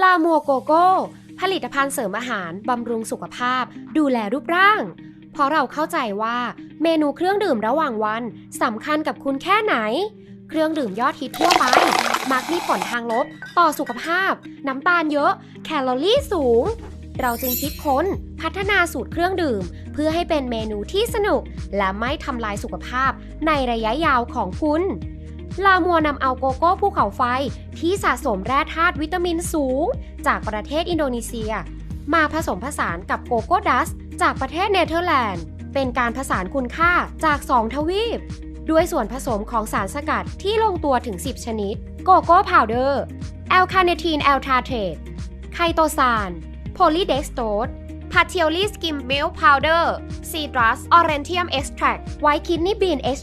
ลาโมโกโก้ ผลิตภัณฑ์เสริมอาหารบำรุงสุขภาพ ดูแลรูปร่าง เพราะเราเข้าใจว่าเมนูเครื่องดื่มระหว่างวันสำคัญกับคุณแค่ไหน เครื่องดื่มยอดฮิตทั่วไป มักมีผลทางลบ ต่อสุขภาพ น้ำตาลเยอะ แคลอรี่สูง เราจึงคิดค้น พัฒนาสูตรเครื่องดื่ม เพื่อให้เป็นเมนูที่สนุก และไม่ทำลายสุขภาพในระยะยาวของคุณ ลามัวนำเอาโกโก้ภูเขาไฟที่สะสมแร่ธาตุวิตามินสูง จากประเทศอินโดนีเซีย มาผสมผสานกับโกโก้ดัส จากประเทศเนเธอร์แลนด์ เป็นการผสานคุณค่าจาก 2 ทวีป ด้วยส่วนผสมของสารสกัดที่ลงตัวถึง 10 ชนิด โกโก้พาวเดอร์แอลคาเนทีนแอลทาเทรตไคโตซานโพลีเด็กสโตส พาเทียลีสกิมมิลพาวเดอร์ซีตรัสออเรนเทียมเอ็กซ์แทรไวท์คิดนีบีนเอ็ก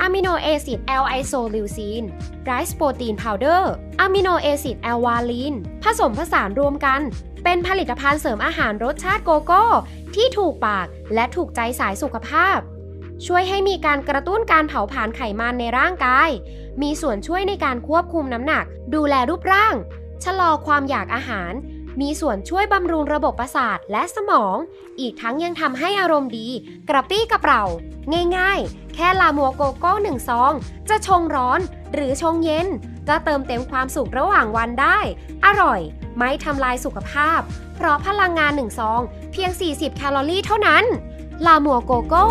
อะมิโนแอซิดแอลไอโซลิวซีนไรซ์โปรตีนพาวเดอร์อะมิโนแอซิดแอลวาลีนผสมผสานรวมกัน เป็นผลิตภัณฑ์เสริมอาหารรสชาติโกโก้ ที่ถูกปากและถูกใจสายสุขภาพ ช่วยให้มีการกระตุ้นการเผาผลาญไขมันในร่างกาย มีส่วนช่วยในการควบคุมน้ำหนัก ดูแลรูปร่าง ชะลอความอยากอาหาร มีส่วนช่วยบำรุงระบบประสาทและสมอง อีกทั้งยังทำให้อารมณ์ดี กระปี้กระเปร่าง่ายๆ แค่ลามัวโกโก้หนึ่งซอง จะชงร้อนหรือชงเย็นจะเติมเต็มความสุขระหว่างวันได้ อร่อย ไม่ทำลายสุขภาพ เพราะพลังงานหนึ่งซอง เพียง 40 แคลอรี่เท่านั้น ลามัวโกโก้